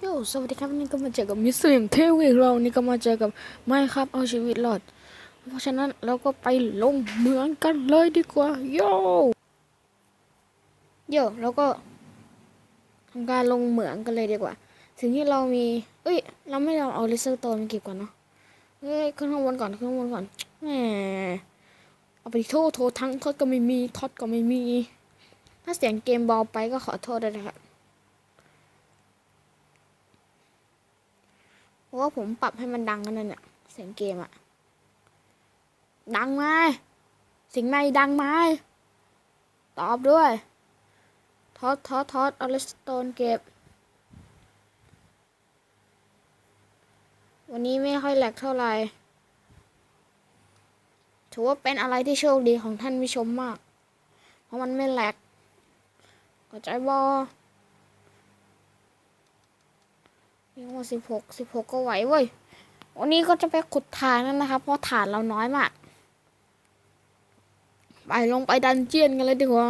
โยสวัสดีครับวันนี้ก็มาเจอกับมิสเตอร์เทวีเรานี่ก็มาเจอกับไม่ครับเอาชีวิตรอด เพราะฉะนั้นเราก็ไปลงเหมืองกันเลยดีกว่าโยโยเราก็ทำการลงเหมืองกันเลยดีกว่าสิ่งที่เรามี เอ้ย เราไม่เอาเอาเลเซอร์โตนมาเก็บก่อนเนาะเฮ้ยขึ้นข้างบนก่อนขึ้นข้างบนก่อนแหมเอาไปโทษโทษทั้งทอดก็ไม่มีทอดก็ไม่มี ถ้าเสียงเกมเบาไปก็ขอโทษด้วยนะครับ เพ ราะว่าผมปรับให้มันดังกันนั่นเนี่ยเสียงเกมอะดังไหมเสิ่งในดังไหมตอบด้วยทอดทอดทอดเอาเลสโตนเก็บ วันนี้ไม่ค่อยแหลกเท่าไหร่ถือว่าเป็นอะไรที่โชคดีของท่านผู้ชมมาก เพราะมันไม่แหลกเข้าใจบอ ยังว่าสิบหกสิบหกก็ไหวเว้ยวันนี้ก็จะไปขุดฐานนั่นนะครับ เพราะฐานเราน้อยมาก ไปลงไปดันเจียนกันเลยดีกว่า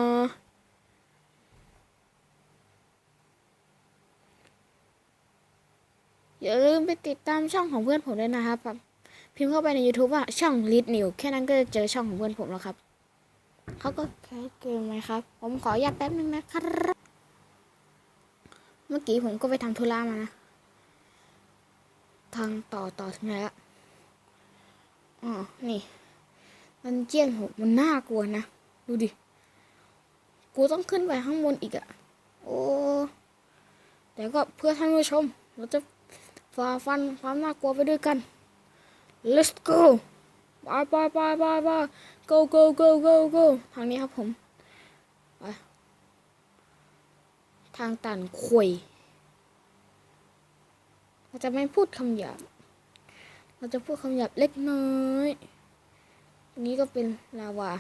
อย่าลืมไปติดตามช่องของเพื่อนผมด้วยนะครับแบบพิมพ์เข้าไปใน YouTube ว่าช่องลิดนิวแค่นั้นก็จะเจอช่องของเพื่อนผมแล้วครับเขาก็แคสเกมไหมครับ ผมขออนุญาตแป๊บนึงนะครับ เมื่อกี้ผมก็ไปทำธุระมานะ ทางต่อต่อถึงไหนละอ๋อ นี่ มันเจียนผมมันน่ากลัวนะ ดูดิ กูต้องขึ้นไปข้างบนอีกอะโอ้ แต่ก็เพื่อท่านผู้ชม เราจะฝ่าฟันความน่ากลัวไปด้วยกัน let's go ไปไปไปไปไป go go go go go ทางนี้ครับผม ไป ทางตันควย เราจะไม่พูดคำหยาบ เราจะพูดคำหยาบเล็กน้อยอันนี้ก็เป็นลาวา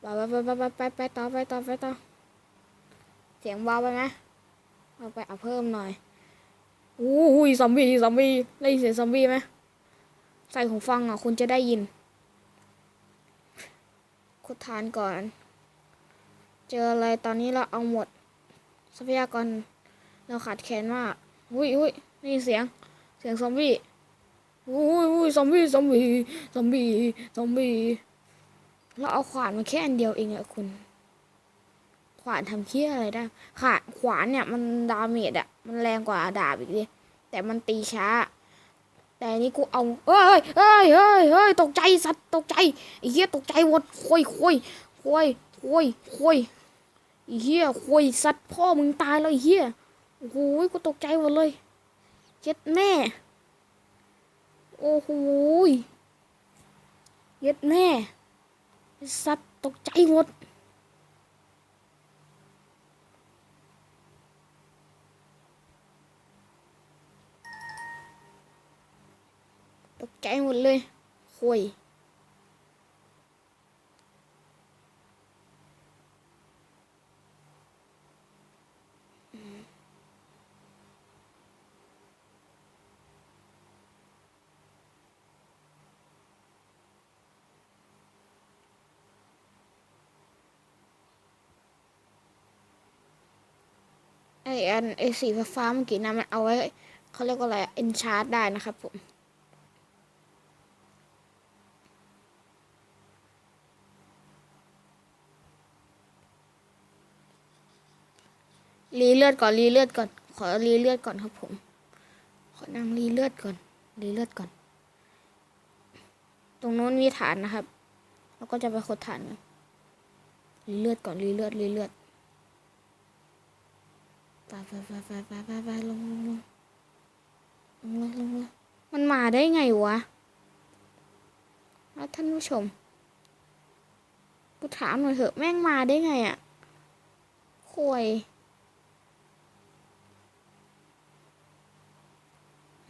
ไปไปไปไปไปไปต่อไปต่อไปต่อเสียงเบาไปไหมเอาไปเอาเพิ่มหน่อยอู้ยซอมบี้ซอมบี้ได้ยินเสียงซอมบี้ไหมใส่หูฟังอะคุณจะได้ยินคุดทานก่อน เจออะไรตอนนี้เราเอาหมด ทรัพยากรเราขาดแคลนมาก อุ้ยอุ้ยนี่เสียง เสียงซอมบี้อุ้ยอุ้ยซอมบี้ซอมบี้ซอมบี้ซอมบี้เราเอาขวานมาแค่อันเดียวเองอะคุณ ขวานทำเคี้ยอะไรได้ขาขวานเนี่ยมันดาเมจอะมันแรงกว่าดาบอีกดิแต่มันตีช้า แต่นนี้กูเอาเอ้ยเอ้ยเอ้ยเอ้ยตกใจสัตว์ตกใจไอ้เหี้ยตกใจหมดคุยคุยคุยคุยคุยไอ้เหี้ยคุยสัตว์พ่อมึงตายแล้วไอ้เหี้ย โอ้โหกูตกใจหมดเลยเย็ดแม่ โอ้โหเย็ดแม่สัตว์ตกใจหมดตกใจหมดเลยคุย ไออันไอสีฟ้าเมื่อกี้นะมันเอาไว้เขาเรียกว่าอะไรเอนชาร์ดได้นะครับผมรีเลือดก่อนรีเลือดก่อน ขอรีเลือดก่อนครับผม ขอนั่งรีเลือดก่อนรีเลือดก่อน ตรงโน้นมีฐานนะครับ แล้วก็จะไปขดฐานกันรีเลือดก่อนรีเลือดรีเลือด ไปไปไปไปไปไปไปลงลงลงลงลยลงลยมันมาได้ไงวะท่านผู้ชม กูถามหน่อยเถอะแม่งมาได้ไงอะ่ะคุย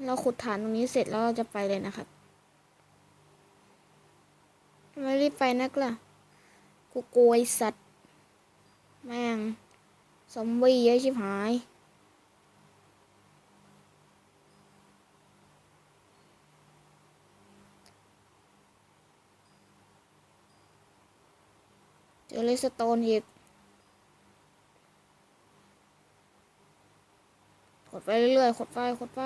เราขุดฐานตรงนี้เสร็จแล้วเราจะไปเลยนะครับไม่รีบไปนักล่ะ กูโกลัวไอ้สัตว์ แม่ง ซอมบี้เยอะชิบหาย เจอเลสโตนอีกดไปเรื่อยๆ ขดไป ขดไป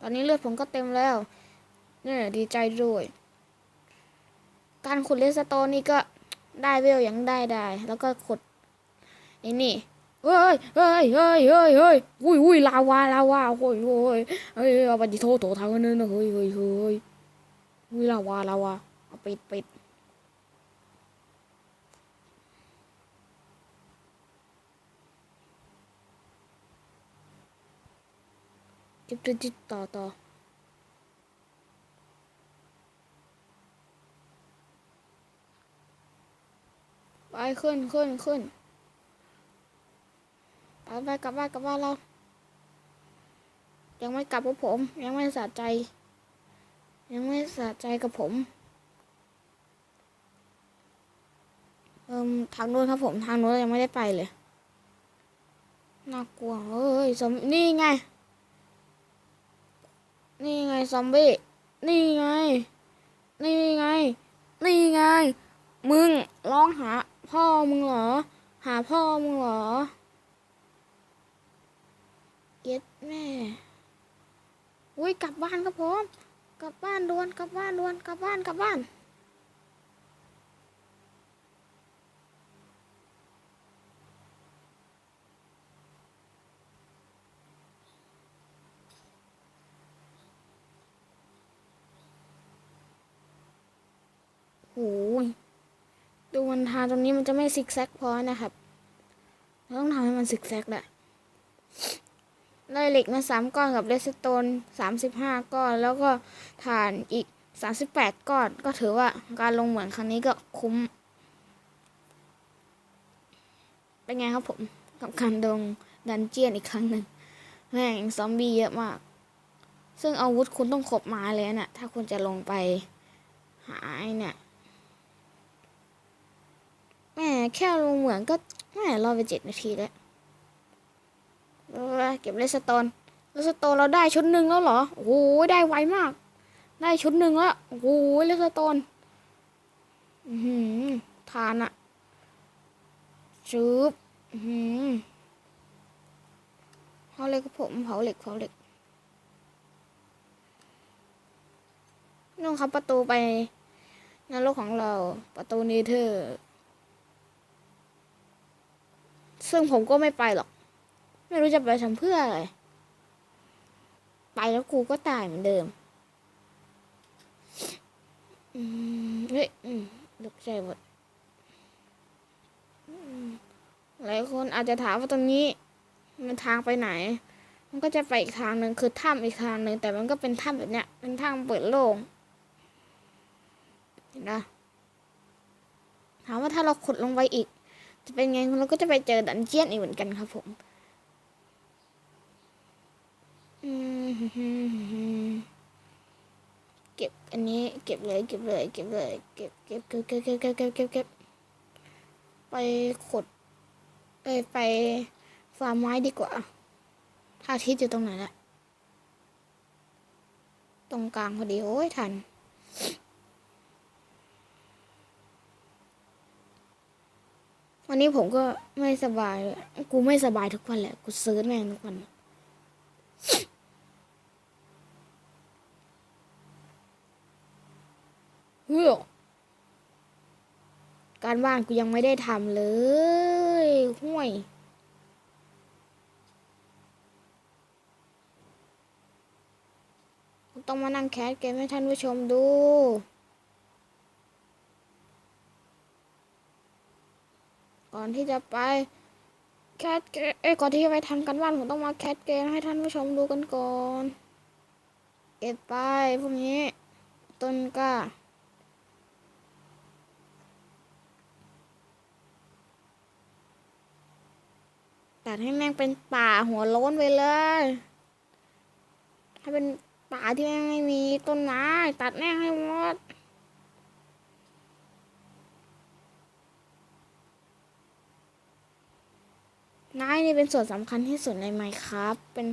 ตอนนี้เลือดผมก็เต็มแล้วเนี่ยดีใจด้วย การขุดเลสโตนนี่ก็ ได้เวลย่างได้ได้ แล้วก็ขุดไอ้นี่เฮ้ยเฮ้ยเฮ้ยเฮ้ยเฮ้ยอุ้ยอุ้ยลาวาลาวาโอ้ยโอ้ยเฮ้ยเอาไปดิโทโตทางนั้นนะเฮ้ยเฮ้ยเฮ้ยอุ้ยลาวาลาวาเอาปิดปิดจิบจิบจิบต่อต่อ ขึ้นขึ้นขึ้นไปไปกลับบ้านกลับบ้านเรา ยังไม่กลับกับผม ยังไม่สะใจ ยังไม่สะใจกับผม เอิมทางโน้นครับผมทางโน้นยังไม่ได้ไปเลยน่ากลัวเฮ้ยซอมนี่ไง นี่ไงซอมบี้นี่ไง นี่ไง นี่ไง มึงร้องหา พ่อมึงเหรอ หาพ่อมึงเหรอ เย็ดแม่อุ้ยกลับบ้านครับผม กลับบ้านด่วน กลับบ้านด่วน กลับบ้าน กลับบ้าน โอ้ย ดู มันทางตรงนี้มันจะไม่ซิกแซกพอนะครับเราต้องทำให้มันซิกแซกแหละได้เหล็กมาสามก้อนกับเรสโตนสามสิบห้าก้อน แล้วก็ถ่านอีกสามสิบแปดก้อน ก็ถือว่าการลงเหมืองครั้งนี้ก็คุ้ม เป็นไงครับผม กับการลงดันเจียนอีกครั้งหนึ่งแม่งซอมบี้เยอะมาก ซึ่งอาวุธคุณต้องขบม้เลยนะ่ะ ถ้าคุณจะลงไปหาไอ้เนี่ย แม่แค่ลงเหมืองก็แม่รอไปเจ็ดนาทีแล้วเก็บเลสโตนเลสโตนเราได้ชุดหนึ่งแล้วเหรอ โอ้โหได้ไวมาก ได้ชุดหนึ่งแล้ว โอ้โหเลสโตนอือหือทานอะชืบอือหือเผาเหล็กผมเผาเหล็กเผาเหล็กนู่นครับประตูไปนรกของเราประตูเนเธอร์ ซึ่งผมก็ไม่ไปหรอก ไม่รู้จะไปทำเพื่ออะไร ไปแล้วกูก็ตายเหมือนเดิมเฮ้ยอืมตกใจหมดหลายคนอาจจะถามว่าตรงนี้ มันทางไปไหน มันก็จะไปอีกทางหนึ่งคือถ้ำอีกทางหนึ่งแต่มันก็เป็นถ้ำแบบเนี้ยเป็นทางเปิดโล่งเห็นปะถามว่าถ้าเราขุดลงไปอีก จะเป็นไงเราก็จะไปเจอดันเจียนอีกเหมือนกันครับผมเก็บอันนี้เก็บเลยเก็บเลยเก็บเลยเก็บเก็บเก็บเก็บเก็บเก็บเก็บเก็บเก็บไปขุดเอ้ยไปฟาร์มไม้ดีกว่าถ้าทิตย์อยู่ตรงไหนละตรงกลางพอดีโอ้ยทัน วันนี้ผมก็ไม่สบาย กูไม่สบายทุกวันแหละ กูซื้อแม่งทุกวัน เฮ้ย การบ้านกูยังไม่ได้ทำเลย ห่วย ต้องมานั่งแคสเกมให้ท่านผู้ชมดู ก่อนที่จะไปแคสเกมเอ้ก่อนที่จะไปทำกันบ้านผมต้องมาแคสเกมให้ท่านผู้ชมดูกันก่อน เก็บไปพวกนี้ ต้นก้าตัดให้แม่งเป็นป่าหัวโล้นไปเลยให้เป็นป่าที่แม่งไม่มีต้นไม้ตัดแม่งให้หมด ไม้นี่เป็นส่วนสำคัญที่สุดในไมค์ครับ เป็น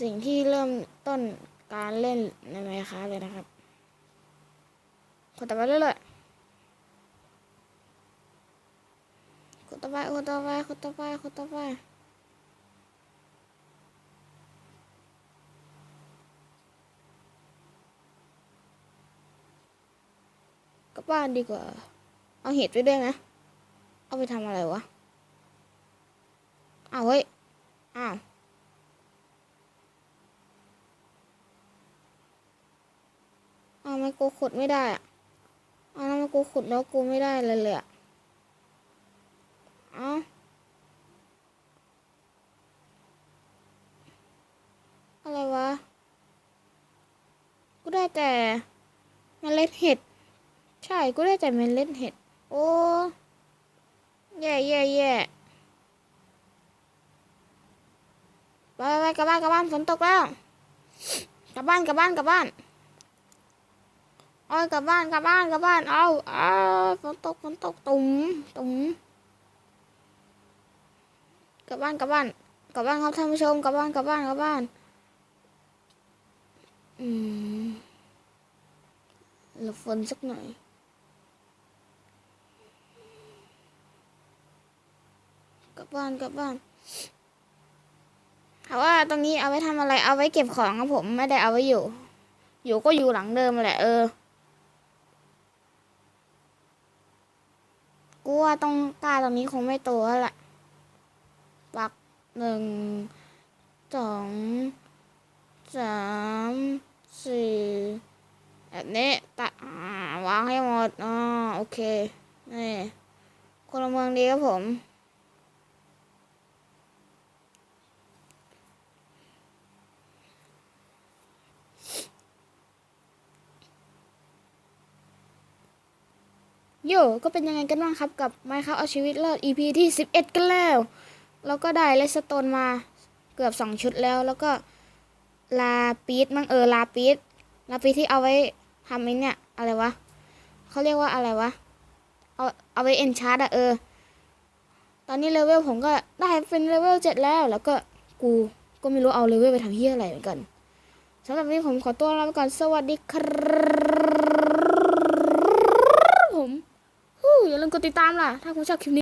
สิ่งที่เริ่มต้นการเล่นในไมค์ครับเลยนะครับกดต่อไปเรื่อยๆกดต่อไปคนต่อไปคนต่อไปคนต่อไปกลับบ้านดีกว่า เอาเห็ดไปด้วยไหมเอาไปทำอะไรวะ อ้าวเฮ้ย อ้าวอ้าวไมกูขุดไม่ได้อะอ้าวทำไมกูขุดแล้วกูไม่ได้เลยเลยอะอ้าวอะไรวะ กูได้แต่เมล็ดเห็ด ใช่ กูได้แต่เมล็ดเห็ด โอ้ แย่แย่แย่ ไปไปกลับบ้านกลับบ้านฝนตกแล้ว กลับบ้านกลับบ้านกลับบ้านเอากลับบ้านกลับบ้านกลับบ้าน เอาเอาฝนตกฝนตกตุ่มตุ่มกลับบ้านกลับบ้านกลับบ้านครับท่านผู้ชมกลับบ้านกลับบ้านกลับบ้าน อืมหลบฝนสักหน่อยกลับบ้านกลับบ้าน ถามว่าตรงนี้เอาไว้ทำอะไรเอาไว้เก็บของครับผมไม่ได้เอาไว้อยู่ อยู่ก็อยู่หลังเดิมแหละเออกูว่าต้องกล้าตรงนี้คงไม่โตแล้วแหละปักหนึ่งสองสามสี่แบบนี้ตะอ่าวางให้หมดอ่าโอเคนี่คนละเมืองดีครับผม โยก็เป็นยังไงกันบ้างครับกับ Minecraft เอาชีวิตรอด EP ที่ 11 กันแล้ว แล้วก็ได้เลสโตนมาเกือบ 2 ชุดแล้ว แล้วก็ลาปีดมั้งเออลาปีดลาปีดที่เอาไว้ทำไอ้เนี่ยอะไรวะเขาเรียกว่าอะไรวะ เอาเอาไว้เอนชาร์ดอะเออ ตอนนี้เลเวลผมก็ได้เป็นเลเวล 7 แล้ว แล้วก็กูก็ไม่รู้เอาเลเวลไปทำเฮียอะไรเหมือนกันสำหรับวันนี้ผมขอตัวลาไปก่อนสวัสดีครับผม ฮู้อย่าลืม กดติดตามล่ะ ถ้าคุณชอบคลิปนี้